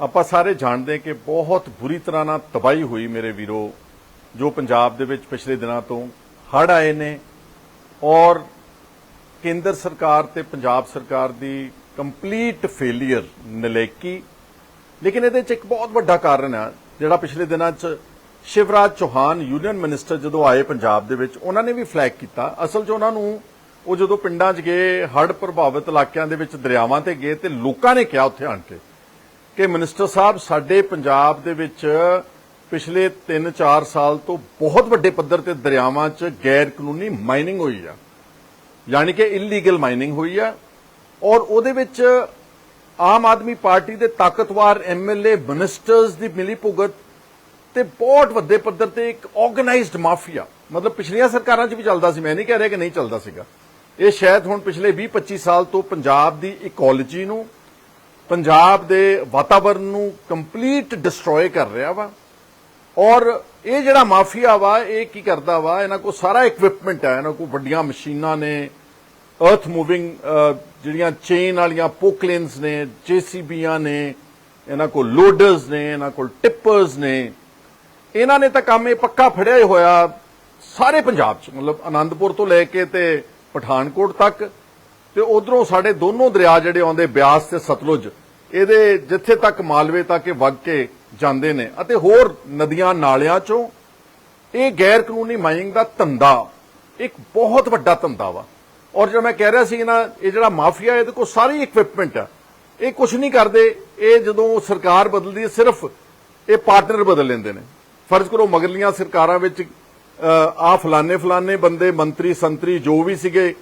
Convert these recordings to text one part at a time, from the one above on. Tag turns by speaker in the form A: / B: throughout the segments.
A: ਆਪਾਂ ਸਾਰੇ ਜਾਣਦੇ ਕਿ ਬਹੁਤ ਬੁਰੀ ਤਰ੍ਹਾਂ ਨਾਲ ਤਬਾਹੀ ਹੋਈ ਮੇਰੇ ਵੀਰੋ, ਜੋ ਪੰਜਾਬ ਦੇ ਵਿੱਚ ਪਿਛਲੇ ਦਿਨਾਂ ਤੋਂ ਹੜ ਆਏ ਨੇ ਔਰ ਕੇਂਦਰ ਸਰਕਾਰ ਤੇ ਪੰਜਾਬ ਸਰਕਾਰ ਦੀ ਕੰਪਲੀਟ ਫੇਲਿਅਰ ਨਲੇਕੀ। ਲੇਕਿਨ ਇਹਦੇ ਚ ਇੱਕ ਬਹੁਤ ਵੱਡਾ ਕਾਰਨ ਆ, ਜਿਹੜਾ ਪਿਛਲੇ ਦਿਨਾਂ ਚ ਸ਼ਿਵਰਾਜ ਚੌਹਾਨ ਯੂਨੀਅਨ ਮਿਨਿਸਟਰ ਜਦੋਂ ਆਏ ਪੰਜਾਬ ਦੇ ਵਿੱਚ, ਉਹਨਾਂ ਨੇ ਵੀ ਫਲੈਗ ਕੀਤਾ। ਅਸਲ 'ਚ ਉਹਨਾਂ ਨੂੰ ਉਹ ਜਦੋਂ ਪਿੰਡਾਂ 'ਚ ਗਏ, ਹੜ੍ਹ ਪ੍ਰਭਾਵਿਤ ਇਲਾਕਿਆਂ ਦੇ ਵਿੱਚ ਦਰਿਆਵਾਂ ਤੇ ਗਏ ਤੇ ਲੋਕਾਂ ਨੇ ਕਿਹਾ ਉੱਥੇ ਆਣ ਕੇ ਕਿ ਮਿਨਿਸਟਰ ਸਾਹਿਬ, ਸਾਡੇ ਪੰਜਾਬ ਦੇ ਵਿੱਚ ਪਿਛਲੇ 3-4 ਸਾਲ ਤੋਂ ਬਹੁਤ ਵੱਡੇ ਪੱਧਰ ਤੇ ਦਰਿਆਵਾਂ 'ਚ ਗੈਰ ਕਾਨੂੰਨੀ ਮਾਈਨਿੰਗ ਹੋਈ ਆ। ਯਾਨੀ ਕਿ ਇਲੀਗਲ ਮਾਈਨਿੰਗ ਹੋਈ ਆ। ਔਰ ਉਹਦੇ ਵਿੱਚ ਆਮ ਆਦਮੀ ਪਾਰਟੀ ਦੇ ਤਾਕਤਵਰ ਐਮਐਲਏ ਮਿਨਿਸਟਰਸ ਦੀ ਮਿਲੀ ਭੁਗਤ ਤੇ ਬਹੁਤ ਵੱਡੇ ਪੱਧਰ ਤੇ ਇੱਕ ਆਰਗੇਨਾਈਜ਼ਡ ਮਾਫੀਆ। ਮਤਲਬ ਪਿਛਲੀਆਂ ਸਰਕਾਰਾਂ 'ਚ ਵੀ ਚੱਲਦਾ ਸੀ, ਮੈਂ ਨਹੀਂ ਕਹਿ ਰਿਹਾ ਕਿ ਨਹੀਂ ਚੱਲਦਾ ਸੀਗਾ। ਇਹ ਸ਼ਾਇਦ ਹੁਣ ਪਿਛਲੇ 20-25 ਸਾਲ ਤੋਂ ਪੰਜਾਬ ਦੀ ਇਕੋਲੋਜੀ ਨੂੰ ਪੰਜਾਬ ਦੇ ਵਾਤਾਵਰਣ ਨੂੰ ਕੰਪਲੀਟ ਡਿਸਟਰੋਏ ਕਰ ਰਿਹਾ ਵਾ। ਔਰ ਇਹ ਜਿਹੜਾ ਮਾਫੀਆ ਵਾ, ਇਹ ਕੀ ਕਰਦਾ ਵਾ, ਇਹਨਾਂ ਕੋਲ ਸਾਰਾ ਇਕਵਿਪਮੈਂਟ ਹੈ ਇਹਨਾਂ ਕੋਲ ਵੱਡੀਆਂ ਮਸ਼ੀਨਾਂ ਨੇ ਅਰਥ ਮੂਵਿੰਗ ਜਿਹੜੀਆਂ ਚੇਨ ਵਾਲੀਆਂ ਪੋਕਲੇਨਸ ਨੇ ਜੀਸੀਬੀਆਂ ਨੇ, ਇਹਨਾਂ ਕੋਲ ਲੋਡਰਸ ਨੇ, ਇਹਨਾਂ ਕੋਲ ਟਿੱਪਰਸ ਨੇ। ਇਹਨਾਂ ਨੇ ਤਾਂ ਕੰਮ ਇਹ ਪੱਕਾ ਫੜਿਆ ਹੀ ਹੋਇਆ ਸਾਰੇ ਪੰਜਾਬ 'ਚ, ਮਤਲਬ ਆਨੰਦਪੁਰ ਤੋਂ ਲੈ ਕੇ ਤੇ ਪਠਾਨਕੋਟ ਤੱਕ। ਤੇ ਉਧਰੋਂ ਸਾਡੇ ਦੋਨੋਂ ਦਰਿਆ ਜਿਹੜੇ ਆਉਂਦੇ ਬਿਆਸ ਤੇ ਸਤਲੁਜ, ਇਹਦੇ ਜਿੱਥੇ ਤੱਕ ਮਾਲਵੇ ਤੱਕ ਇਹ ਵਗ ਕੇ ਜਾਂਦੇ ਨੇ। ਅਤੇ ਹੋਰ ਨਦੀਆਂ ਨਾਲਿਆਂ 'ਚੋਂ ਇਹ ਗੈਰ ਕਾਨੂੰਨੀ ਮਾਈਨਿੰਗ ਦਾ ਧੰਦਾ, ਇੱਕ ਬਹੁਤ ਵੱਡਾ ਧੰਦਾ ਵਾ। ਔਰ ਜੋ ਮੈਂ ਕਹਿ ਰਿਹਾ ਸੀ ਨਾ, ਇਹ ਜਿਹੜਾ ਮਾਫੀਆ, ਇਹਦੇ ਕੋਲ ਸਾਰੀ ਇਕਵਿਪਮੈਂਟ ਆ। ਇਹ ਕੁਝ ਨਹੀਂ ਕਰਦੇ, ਇਹ ਜਦੋਂ ਸਰਕਾਰ ਬਦਲਦੀ ਹੈ, ਸਿਰਫ ਇਹ ਪਾਰਟਨਰ ਬਦਲ ਲੈਂਦੇ ਨੇ। ਫਰਜ਼ ਕਰੋ ਮਗਰਲੀਆਂ ਸਰਕਾਰਾਂ ਵਿੱਚ ਆ ਫਲਾਣੇ ਫਲਾਣੇ ਬੰਦੇ, ਮੰਤਰੀ, ਸੰਤਰੀ ਜੋ ਵੀ ਸੀਗੇ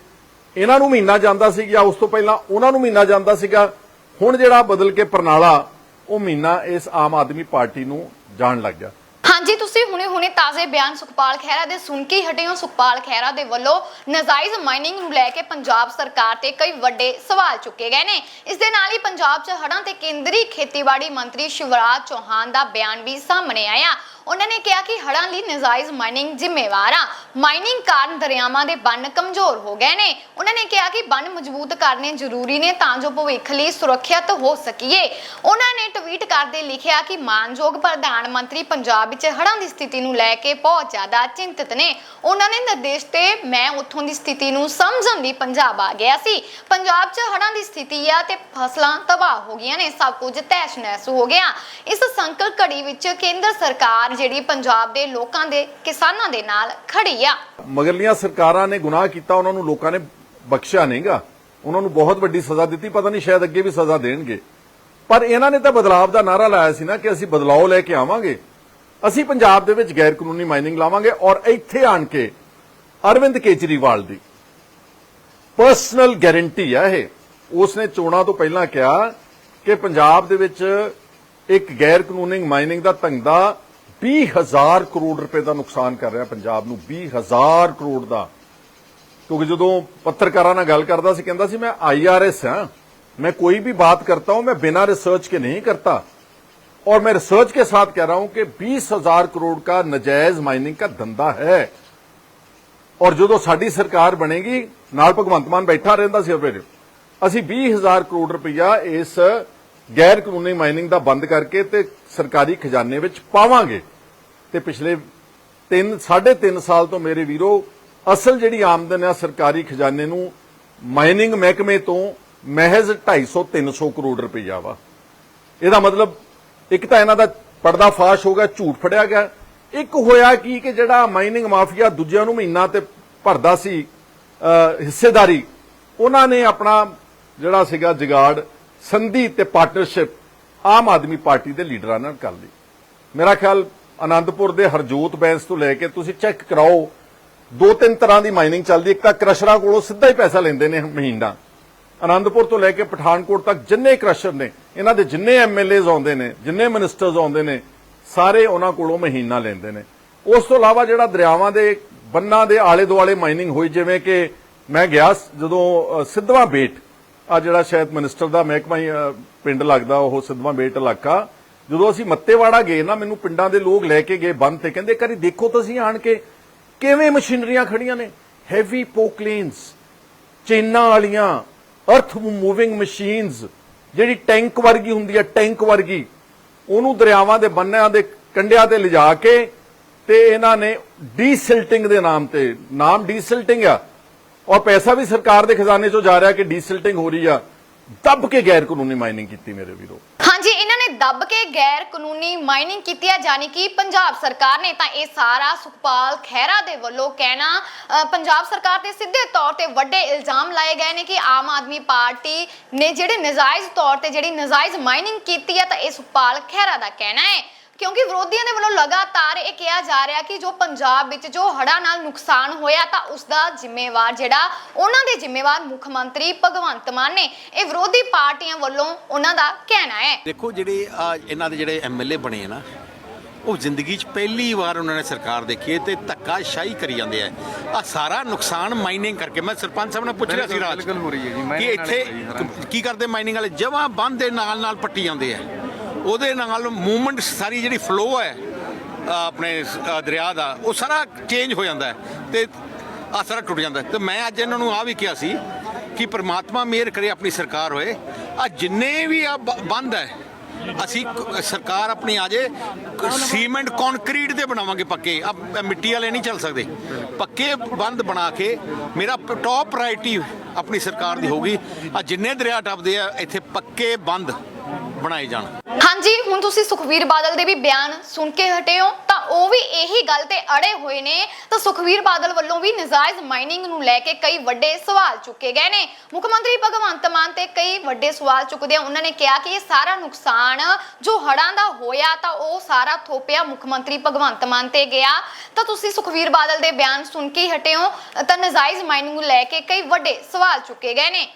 A: ਇਹਨਾਂ ਨੂੰ ਮਹੀਨਾ ਜਾਂਦਾ ਸੀ ਜਾਂ ਉਸ ਤੋਂ ਪਹਿਲਾਂ ਉਹਨਾਂ ਨੂੰ ਮਹੀਨਾ ਜਾਂਦਾ ਸੀਗਾ। ਹੁਣ ਜਿਹੜਾ ਬਦਲ ਕੇ ਪ੍ਰਣਾਲਾ, ਉਹ ਮਹੀਨਾ ਇਸ ਆਮ ਆਦਮੀ ਪਾਰਟੀ ਨੂੰ ਜਾਣ ਲੱਗ ਗਿਆ।
B: ਹਾਂਜੀ, ਤੁਸੀਂ ਹੁਣੇ-ਹੁਣੇ ਤਾਜ਼ੇ ਬਿਆਨ ਸੁਖਪਾਲ ਖਹਿਰਾ ਦੇ ਸੁਣ ਕੇ ਹਟੇ ਹੋ। ਸੁਖਪਾਲ ਖਹਿਰਾ ਦੇ ਵੱਲੋਂ ਨਜਾਇਜ਼ ਮਾਈਨਿੰਗ ਨੂੰ ਲੈ ਕੇ ਪੰਜਾਬ ਸਰਕਾਰ ਤੇ ਕਈ ਵੱਡੇ ਸਵਾਲ ਚੁੱਕੇ ਗਏ ਨੇ। ਇਸ ਦੇ ਨਾਲ ਹੀ ਪੰਜਾਬ 'ਚ ਹੜਾਂ ਤੇ ਕੇਂਦਰੀ ਖੇਤੀਬਾੜੀ ਮੰਤਰੀ ਸ਼ਿਵਰਾਜ ਚੌਹਾਨ ਦਾ ਬਿਆਨ ਵੀ ਸਾਹਮਣੇ ਆਇਆ। ਉਹਨਾਂ ਨੇ ਕਿਹਾ ਕਿ ਹੜ੍ਹਾਂ ਲਈ ਨਾਜਾਇਜ਼ ਮਾਈਨਿੰਗ ਜ਼ਿੰਮੇਵਾਰ ਆ। ਮਾਈਨਿੰਗ ਕਾਰਨ ਦਰਿਆਵਾਂ ਦੇ ਬੰਨ ਕਮਜ਼ੋਰ ਹੋ ਗਏ ਨੇ। ਉਹਨਾਂ ਨੇ ਕਿਹਾ ਕਿ ਬੰਨ ਮਜ਼ਬੂਤ ਕਰਨੇ ਜ਼ਰੂਰੀ ਨੇ ਤਾਂ ਜੋ ਭਵਿੱਖ ਲਈ ਸੁਰੱਖਿਅਤ ਹੋ ਸਕੀਏ। ਉਹਨਾਂ ਨੇ ਟਵੀਟ ਕਰਦੇ ਲਿਖਿਆ ਕਿ ਮਾਨਯੋਗ ਪ੍ਰਧਾਨ ਮੰਤਰੀ ਪੰਜਾਬ ਵਿੱਚ ਹੜ੍ਹਾਂ ਦੀ ਸਥਿਤੀ ਨੂੰ ਲੈ ਕੇ ਬਹੁਤ ਜ਼ਿਆਦਾ ਚਿੰਤਤ ਨੇ। ਉਹਨਾਂ ਨੇ ਨਿਰਦੇਸ਼ ਤੇ ਮੈਂ ਉੱਥੋਂ ਦੀ ਸਥਿਤੀ ਨੂੰ ਸਮਝਣ ਲਈ ਪੰਜਾਬ ਆ ਗਿਆ ਸੀ। ਪੰਜਾਬ 'ਚ ਹੜ੍ਹਾਂ ਦੀ ਸਥਿਤੀ ਆ ਤੇ ਫਸਲਾਂ ਤਬਾਹ ਹੋ ਗਈਆਂ ਨੇ। ਸਭ ਕੁਝ ਤੈਸ਼ ਨੈਸ ਹੋ ਗਿਆ। ਇਸ ਸੰਕਟ ਘੜੀ ਵਿੱਚ ਕੇਂਦਰ ਸਰਕਾਰ ਜਿਹੜੀ ਪੰਜਾਬ ਦੇ ਲੋਕਾਂ ਦੇ, ਕਿਸਾਨਾਂ ਦੇ ਨਾਲ ਖੜੀ ਆ।
A: ਮਗਰਲੀਆਂ ਸਰਕਾਰਾਂ ਨੇ ਗੁਨਾਹ ਕੀਤਾ, ਉਹਨਾਂ ਨੂੰ ਲੋਕਾਂ ਨੇ ਬਖਸ਼ਿਆ ਨਹੀਂਗਾ। ਉਹਨਾਂ ਨੂੰ ਬਹੁਤ ਵੱਡੀ ਸਜ਼ਾ ਦਿੱਤੀ, ਪਤਾ ਨਹੀਂ ਸ਼ਾਇਦ ਅੱਗੇ ਵੀ ਸਜ਼ਾ ਦੇਣਗੇ। ਪਰ ਇਹਨਾਂ ਨੇ ਤਾਂ ਬਦਲਾਵ ਦਾ ਨਾਰਾ ਲਾਇਆ ਸੀ ਨਾ ਕਿ ਅਸੀਂ ਬਦਲਾਅ ਲੈ ਕੇ ਆਵਾਂਗੇ। ਅਸੀਂ ਪੰਜਾਬ ਦੇ ਵਿੱਚ ਗੈਰ ਕਾਨੂੰਨੀ ਮਾਈਨਿੰਗ ਲਾਵਾਂਗੇ ਔਰ ਇੱਥੇ ਆਣ ਕੇ ਅਰਵਿੰਦ ਕੇਜਰੀਵਾਲ ਦੀ ਪਰਸਨਲ ਗਾਰੰਟੀ ਆ ਇਹ। ਉਸਨੇ ਚੋਣਾਂ ਤੋਂ ਪਹਿਲਾਂ ਕਿਹਾ ਕਿ ਪੰਜਾਬ ਦੇ ਵਿੱਚ ਇੱਕ ਗੈਰ ਕਾਨੂੰਨੀ ਮਾਈਨਿੰਗ ਦਾ ਧੰਦਾ 20000 ਕਰੋੜ ਰੁਪਏ ਦਾ ਨੁਕਸਾਨ ਕਰ ਰਿਹਾ ਪੰਜਾਬ ਨੂੰ 20000 ਕਰੋੜ ਦਾ। ਕਿਉਂਕਿ ਜਦੋਂ ਪੱਤਰਕਾਰਾਂ ਨਾਲ ਗੱਲ ਕਰਦਾ ਸੀ, ਕਹਿੰਦਾ ਸੀ, ਮੈਂ ਆਈਆਰਐਸ ਹਾਂ। ਮੈਂ ਕੋਈ ਵੀ ਬਾਤ ਕਰਤਾ हूं मैं बिना रिसर्च के नहीं करता और मैं रिसर्च के साथ कह रहा हूं कि बीस ਕਰੋੜ करोड़ का ਮਾਈਨਿੰਗ माइनिंग का ਹੈ। ਔਰ ਜਦੋਂ ਸਾਡੀ ਸਰਕਾਰ ਬਣੇਗੀ, ਨਾਲ ਭਗਵੰਤ ਮਾਨ ਬੈਠਾ ਰਹਿੰਦਾ ਸੀ, ਫਿਰ ਅਸੀਂ 20000 ਕਰੋੜ ਰੁਪਇਆ ਇਸ ਗੈਰ ਕਾਨੂੰਨੀ ਮਾਈਨਿੰਗ ਦਾ ਬੰਦ ਕਰਕੇ ਤੇ ਸਰਕਾਰੀ ਖਜ਼ਾਨੇ ਵਿੱਚ ਪਾਵਾਂਗੇ। ਤੇ ਪਿਛਲੇ 3 3.5 ਸਾਲ ਤੋਂ ਮੇਰੇ ਵੀਰੋ, ਅਸਲ ਜਿਹੜੀ ਆਮਦਨ ਆ ਸਰਕਾਰੀ ਖਜ਼ਾਨੇ ਨੂੰ ਮਾਈਨਿੰਗ ਮਹਿਕਮੇ ਤੋਂ ਮਹਿਜ਼ 250 300 ਕਰੋੜ ਰੁਪਈਆ ਵਾ। ਇਹਦਾ ਮਤਲਬ ਇੱਕ ਤਾਂ ਇਹਨਾਂ ਦਾ ਪਰਦਾ ਫਾਸ਼ ਹੋ ਗਿਆ, ਝੂਠ ਫੜਿਆ ਗਿਆ। ਇੱਕ ਹੋਇਆ ਕੀ ਕਿ ਜਿਹੜਾ ਮਾਈਨਿੰਗ ਮਾਫੀਆ ਦੂਜਿਆਂ ਨੂੰ ਮਹੀਨਾ ਤੇ ਭਰਦਾ ਸੀ ਹਿੱਸੇਦਾਰੀ, ਉਹਨਾਂ ਨੇ ਆਪਣਾ ਜਿਹੜਾ ਸੀਗਾ ਜਗਾੜ ਸੰਧੀ ਤੇ ਪਾਰਟਨਰਸ਼ਿਪ ਆਮ ਆਦਮੀ ਪਾਰਟੀ ਦੇ ਲੀਡਰਾਂ ਨਾਲ ਕਰ ਲਈ। ਮੇਰਾ ਖਿਆਲ ਆਨੰਦਪੁਰ ਦੇ ਹਰਜੋਤ ਬੈਂਸ ਤੋਂ ਲੈ ਕੇ ਤੁਸੀਂ ਚੈੱਕ ਕਰਾਓ ਦੋ ਤਿੰਨ ਤਰ੍ਹਾਂ ਦੀ ਮਾਈਨਿੰਗ ਚੱਲਦੀ ਇੱਕ ਤਾਂ ਕ੍ਰਸ਼ਰਾਂ ਕੋਲੋਂ ਸਿੱਧਾ ਹੀ ਪੈਸਾ ਲੈਂਦੇ ਨੇ ਮਹੀਨਾ। ਆਨੰਦਪੁਰ ਤੋਂ ਲੈ ਕੇ ਪਠਾਨਕੋਟ ਤੱਕ ਜਿੰਨੇ ਕ੍ਰਸ਼ਰ ਨੇ ਇਹਨਾਂ ਦੇ ਜਿੰਨੇ ਐਮਐਲਏਜ਼ ਆਉਂਦੇ ਨੇ ਜਿੰਨੇ ਮਿਨਿਸਟਰਸ ਆਉਂਦੇ ਨੇ ਸਾਰੇ ਉਹਨਾਂ ਕੋਲੋਂ ਮਹੀਨਾ ਲੈਂਦੇ ਨੇ। ਉਸ ਤੋਂ ਇਲਾਵਾ ਜਿਹੜਾ ਦਰਿਆਵਾਂ ਦੇ ਬੰਨਾਂ ਦੇ ਆਲੇ ਦੁਆਲੇ ਮਾਈਨਿੰਗ ਹੋਈ ਜਿਵੇਂ ਕਿ ਮੈਂ ਗਿਆ ਜਦੋਂ ਅ, ਸਿੱਧਵਾਂ ਬੇਟ ਆ ਜਿਹੜਾ ਸ਼ਾਇਦ ਮਿਨਿਸਟਰ ਦਾ ਮਹਿਕਮਾ ਹੀ ਪਿੰਡ ਲੱਗਦਾ, ਉਹ ਸਿੱਧਵਾਂ ਬੇਟ ਇਲਾਕਾ, ਜਦੋਂ ਅਸੀਂ ਮੱਤੇਵਾੜਾ ਗਏ ਨਾ, ਮੈਨੂੰ ਪਿੰਡਾਂ ਦੇ ਲੋਕ ਲੈ ਕੇ ਗਏ ਬੰਦ ਤੇ, ਕਹਿੰਦੇ ਕਰੀ ਦੇਖੋ ਤੁਸੀਂ ਆਣ ਕੇ ਕਿਵੇਂ ਮਸ਼ੀਨਰੀਆਂ ਖੜੀਆਂ ਨੇ। ਹੈਵੀ ਪੋਕਲੇਨਸ ਚੇਨਾਂ ਵਾਲੀਆਂ ਅਰਥ ਮੂਵਿੰਗ ਮਸ਼ੀਨਸ ਜਿਹੜੀ ਟੈਂਕ ਵਰਗੀ ਹੁੰਦੀ ਹੈ, ਟੈਂਕ ਵਰਗੀ, ਉਹਨੂੰ ਦਰਿਆਵਾਂ ਦੇ ਬੰਨਿਆਂ ਦੇ ਕੰਢਿਆਂ ਤੇ ਲਿਜਾ ਕੇ ਤੇ ਇਹਨਾਂ ਨੇ ਡੀਸਿਲਟਿੰਗ ਦੇ ਨਾਮ ਤੇ, ਨਾਮ ਡੀਸਿਲਟਿੰਗ ਆ ਔਰ ਪੈਸਾ ਵੀ ਸਰਕਾਰ ਦੇ ਖਜ਼ਾਨੇ ਚੋਂ ਜਾ ਰਿਹਾ ਕਿ ਡੀਸਿਲਟਿੰਗ ਹੋ ਰਹੀ ਆ, ਦੱਬ ਕੇ ਗੈਰ ਕਾਨੂੰਨੀ ਮਾਈਨਿੰਗ ਕੀਤੀ ਮੇਰੇ ਵੀਰੋ।
B: ਹਾਂਜੀ, ਇਹਨਾਂ ਨੇ ਦੱਬ ਕੇ ਗੈਰ ਕਾਨੂੰਨੀ ਮਾਈਨਿੰਗ ਕੀਤੀ ਹੈ ਜਾਨੀ ਕਿ ਪੰਜਾਬ ਸਰਕਾਰ ਨੇ ਤਾਂ ਇਹ ਸਾਰਾ ਸੁਖਪਾਲ ਖਹਿਰਾ ਦੇ ਵੱਲੋਂ ਕਹਿਣਾ ਪੰਜਾਬ ਸਰਕਾਰ ਤੇ ਸਿੱਧੇ ਤੌਰ ਤੇ ਵੱਡੇ ਇਲਜ਼ਾਮ ਲਾਏ ਗਏ ਨੇ ਕਿ ਆਮ ਆਦਮੀ ਪਾਰਟੀ ਨੇ ਜਿਹੜੇ ਨਜਾਇਜ਼ ਤੌਰ ਤੇ ਜਿਹੜੀ ਨਜਾਇਜ਼ ਮਾਈਨਿੰਗ ਕੀਤੀ ਹੈ ਤਾਂ ਇਹ ਸੁਖਪਾਲ ਖਹਿਰਾ ਦਾ ਕਹਿਣਾ ਹੈ। ਕਿਉਂਕਿ ਵਿਰੋਧੀਆਂ ਦੇ ਵੱਲੋਂ ਲਗਾਤਾਰ ਇਹ ਕਿਹਾ ਜਾ ਰਿਹਾ ਕਿ ਜੋ ਪੰਜਾਬ ਵਿੱਚ ਜੋ ਹੜ੍ਹਾਂ ਨਾਲ ਨੁਕਸਾਨ ਹੋਇਆ ਤਾਂ ਉਸ ਦਾ ਜ਼ਿੰਮੇਵਾਰ ਜਿਹੜਾ ਉਹਨਾਂ ਦੇ ਜ਼ਿੰਮੇਵਾਰ ਮੁੱਖ ਮੰਤਰੀ ਭਗਵੰਤ ਮਾਨ ਨੇ ਇਹ ਵਿਰੋਧੀ ਪਾਰਟੀਆਂ ਵੱਲੋਂ ਉਹਨਾਂ ਦਾ ਕਹਿਣਾ ਹੈ।
C: ਦੇਖੋ ਜਿਹੜੇ ਇਹਨਾਂ ਦੇ ਜਿਹੜੇ ਐਮਐਲਏ ਬਣੇ ਨਾ ਉਹ ਜ਼ਿੰਦਗੀ 'ਚ ਪਹਿਲੀ ਵਾਰ ਉਹਨਾਂ ਨੇ ਸਰਕਾਰ ਦੇਖੀ ਹੈ ਤੇ ਧੱਕਾ ਸ਼ਾਹੀ ਕਰੀ ਜਾਂਦੇ ਆ। ਆ ਸਾਰਾ ਨੁਕਸਾਨ ਮਾਈਨਿੰਗ ਕਰਕੇ ਮੈਂ ਸਰਪੰਚ ਸਾਹਿਬ ਨਾਲ ਪੁੱਛ ਰਿਹਾ ਸੀ ਰਾਜ ਕਿ ਇੱਥੇ। ਕੀ ਕਰਦੇ ਮਾਈਨਿੰਗ ਵਾਲੇ? ਜਮਾਂ ਬੰਦ ਦੇ ਨਾਲ ਨਾਲ ਪੱਟੀ ਜਾਂਦੇ ਆ। ਉਹਦੇ ਨਾਲ ਮੂਵਮੈਂਟ ਸਾਰੀ ਜਿਹੜੀ ਫਲੋ ਹੈ ਆਪਣੇ ਦਰਿਆ ਦਾ, ਉਹ ਸਾਰਾ ਚੇਂਜ ਹੋ ਜਾਂਦਾ ਹੈ ਤੇ ਆ ਸਾਰਾ ਟੁੱਟ ਜਾਂਦਾ ਹੈ। ਤੇ ਮੈਂ ਅੱਜ ਇਹਨਾਂ ਨੂੰ ਆ ਵੀ ਕਿਹਾ ਸੀ ਕਿ ਪ੍ਰਮਾਤਮਾ ਮਿਹਰ ਕਰੇ, ਆਪਣੀ ਸਰਕਾਰ ਹੋਏ। ਆ ਜਿੰਨੇ ਵੀ ਆ ਬ- ਬੰਦ ਹੈ, ਅਸੀਂ ਸਰਕਾਰ ਆਪਣੀ ਆ ਜੇ ਸੀਮੈਂਟ ਕੰਕਰੀਟ ਦੇ ਬਣਾਵਾਂਗੇ ਪੱਕੇ। ਆ ਮਿੱਟੀ ਵਾਲੇ ਨਹੀਂ ਚੱਲ ਸਕਦੇ। ਪੱਕੇ ਬੰਦ ਬਣਾ ਕੇ ਮੇਰਾ ਟੌਪ ਪ੍ਰਾਇਰਟੀ ਆਪਣੀ ਸਰਕਾਰ ਦੀ ਹੋਗੀ ਆ ਜਿੰਨੇ ਦਰਿਆ ਟੱਪਦੇ ਆ, ਇੱਥੇ ਪੱਕੇ ਬੰਦ। ਬਣਾਏ ਜਾਣ।
B: ਹਾਂਜੀ, ਹੁਣ ਤੁਸੀਂ ਸੁਖਵੀਰ ਬਾਦਲ ਦੇ ਵੀ ਬਿਆਨ ਸੁਣ ਕੇ ਹਟੇ ਹੋ, ਤਾਂ ਉਹ ਵੀ ਇਹੀ ਗੱਲ ਤੇ ਅੜੇ ਹੋਏ ਨੇ। ਤਾਂ ਸੁਖਵੀਰ ਬਾਦਲ ਵੱਲੋਂ ਵੀ ਨਜਾਇਜ਼ ਮਾਈਨਿੰਗ ਨੂੰ ਲੈ ਕੇ ਕਈ ਵੱਡੇ ਸਵਾਲ ਚੁੱਕੇ ਗਏ ਨੇ। ਮੁੱਖ ਮੰਤਰੀ ਭਗਵੰਤ ਮਾਨ ਤੇ ਕਈ ਵੱਡੇ ਸਵਾਲ ਚੁੱਕਦੇ ਉਹਨਾਂ ਨੇ ਕਿਹਾ ਕਿ ਇਹ ਸਾਰਾ ਨੁਕਸਾਨ ਜੋ ਹੜਾਂ ਦਾ ਹੋਇਆ, ਤਾਂ ਉਹ ਸਾਰਾ ਥੋਪਿਆ ਮੁੱਖ ਮੰਤਰੀ ਭਗਵੰਤ ਮਾਨ ਤੇ ਗਿਆ। ਤਾਂ ਤੁਸੀਂ ਸੁਖਵੀਰ ਬਾਦਲ ਦੇ ਬਿਆਨ ਸੁਣ ਕੇ ਹੀ ਹਟੇ ਹੋ, ਤਾਂ ਨਜਾਇਜ਼ ਮਾਈਨਿੰਗ ਨੂੰ ਲੈ ਕੇ ਕਈ ਵੱਡੇ ਸਵਾਲ ਚੁੱਕੇ ਗਏ ਨੇ।